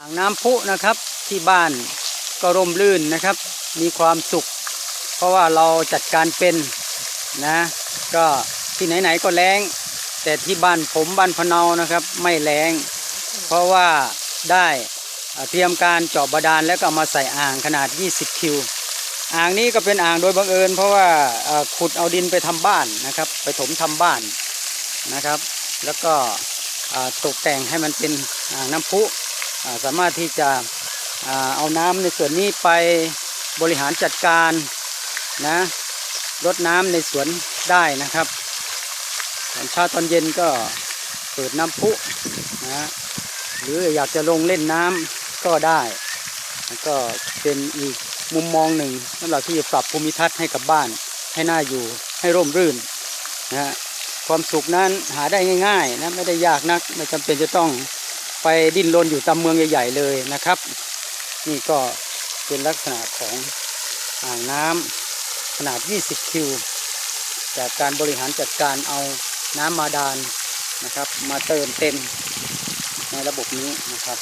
อ่างน้ำพุนะครับที่บ้านก็ร่มรื่นนะครับ มีความสุข เพราะว่าเราจัดการเป็นนะก็ที่ไหนๆก็แรงแต่ที่บ้านผมบ้านพะเนานะครับ ไม่แรงเพราะว่าได้เตรียมการเจาะบาดาลแล้วก็มาใส่อ่างขนาด 20 คิว อ่างนี้ก็เป็นอ่างโดยบังเอิญ เพราะว่าขุดเอาดินไปทำบ้านนะครับ ไปถมทำบ้านนะครับ แล้วก็ตกแต่งให้มันเป็นอ่างน้ำพุ สามารถที่จะเอาน้ำในส่วนนี้ไปบริหารจัดการนะรดน้ำในสวนได้นะครับตอนเช้าตอนเย็นก็เปิดน้ำพุนะหรืออยากจะลงเล่นน้ำก็ได้แล้วก็เป็นอีกมุมมองหนึ่งสำหรับที่จะปรับภูมิทัศน์ให้กับบ้าน ให้น่าอยู่ให้ร่มรื่นนะฮะความสุขนั้นหาได้ง่ายๆนะไม่ได้ยากนักไม่จำเป็นจะต้อง ไปดิ้นรนอยู่ตามเมืองใหญ่ๆเลยนะครับ นี่ก็เป็นลักษณะของอ่างน้ำขนาด 20 คิว จากการบริหารจัดการเอาน้ำมาดานนะครับ มาเติมเต็มในระบบนี้นะครับ